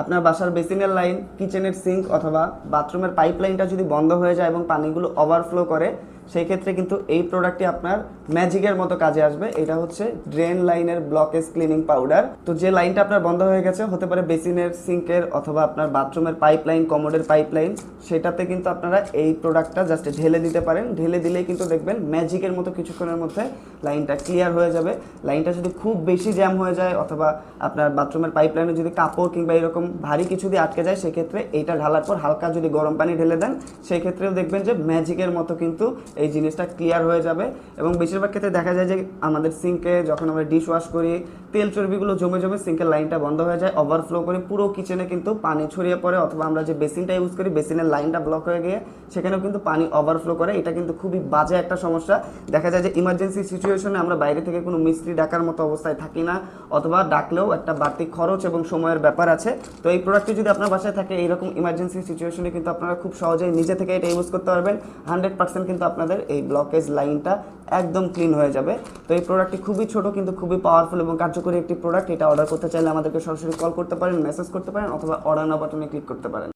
আপনার বাসার বেসিনের লাইন, কিচেনের সিঙ্ক অথবা বাথরুমের পাইপ লাইনটা যদি বন্ধ হয়ে যায় এবং পানিগুলো ওভারফ্লো করে সেই ক্ষেত্রে কিন্তু এই প্রোডাক্টটি আপনার ম্যাজিকের মতো কাজে আসবে। এটা হচ্ছে ড্রেন লাইনের ব্লকেজ ক্লিনিং পাউডার তো যে লাইনটা আপনার বন্ধ হয়ে গেছে, হতে পারে বেসিনের, সিঙ্কের অথবা আপনার বাথরুমের পাইপ লাইন কমোডের পাইপ লাইন সেটাতে কিন্তু আপনারা এই প্রোডাক্টটা জাস্ট ঢেলে দিতে পারেন। ঢেলে দিলেই কিন্তু দেখবেন ম্যাজিকের মতো কিছুক্ষণের মধ্যে লাইনটা ক্লিয়ার হয়ে যাবে। লাইনটা যদি খুব বেশি জ্যাম হয়ে যায় অথবা আপনার বাথরুমের পাইপ লাইনে যদি কাপড় কিংবা এরকম ভারী কিছু দিয়ে আটকে যায়, সেক্ষেত্রে এইটা ঢালার পর হালকা যদি গরম পানি ঢেলে দেন, সেক্ষেত্রেও দেখবেন যে ম্যাজিকের মতো কিন্তু এই জিনিসটা ক্লিয়ার হয়ে যাবে। এবং বেশিরভাগ ক্ষেত্রে দেখা যায় যে আমাদের সিঙ্কে যখন আমরা ডিশ ওয়াশ করি, তেল চর্বিগুলো জমে জমে সিঙ্কের লাইনটা বন্ধ হয়ে যায় ওভারফ্লো করে পুরো কিচেনে কিন্তু পানি ছড়িয়ে পড়ে, অথবা আমরা যে বেসিনটা ইউজ করি বেসিনের লাইনটা ব্লক হয়ে গিয়ে সেখানেও কিন্তু পানি ওভারফ্লো করে। এটা কিন্তু খুবই বাজে একটা সমস্যা। দেখা যায় যে ইমার্জেন্সি সিচুয়েশনে আমরা বাইরে থেকে কোনো মিস্ত্রি ডাকার মতো অবস্থায় থাকি না, অথবা ডাকলেও একটা বাড়তি খরচ এবং সময়ের ব্যাপার আছে। তো এই প্রোডাক্টটি যদি আপনার বাসায় থাকে, এইরকম ইমার্জেন্সি সিচুয়েশনে কিন্তু আপনারা খুব সহজেই নিজে থেকে এটা ইউজ করতে পারবেন। হান্ড্রেড পার্সেন্ট কিন্তু আপনাদের এই ব্লকেজ লাইনটা একদম ক্লিন হয়ে যাবে। তো এই প্রোডাক্টটি খুবই ছোট কিন্তু খুবই পাওয়ারফুল এবং কার্যকরী একটি প্রোডাক্ট এটা অর্ডার করতে চাইলে আমাদেরকে সরাসরি কল করতে পারেন মেসেজ করতে পারেন অথবা অর্ডার না বাটনে ক্লিক করতে পারেন।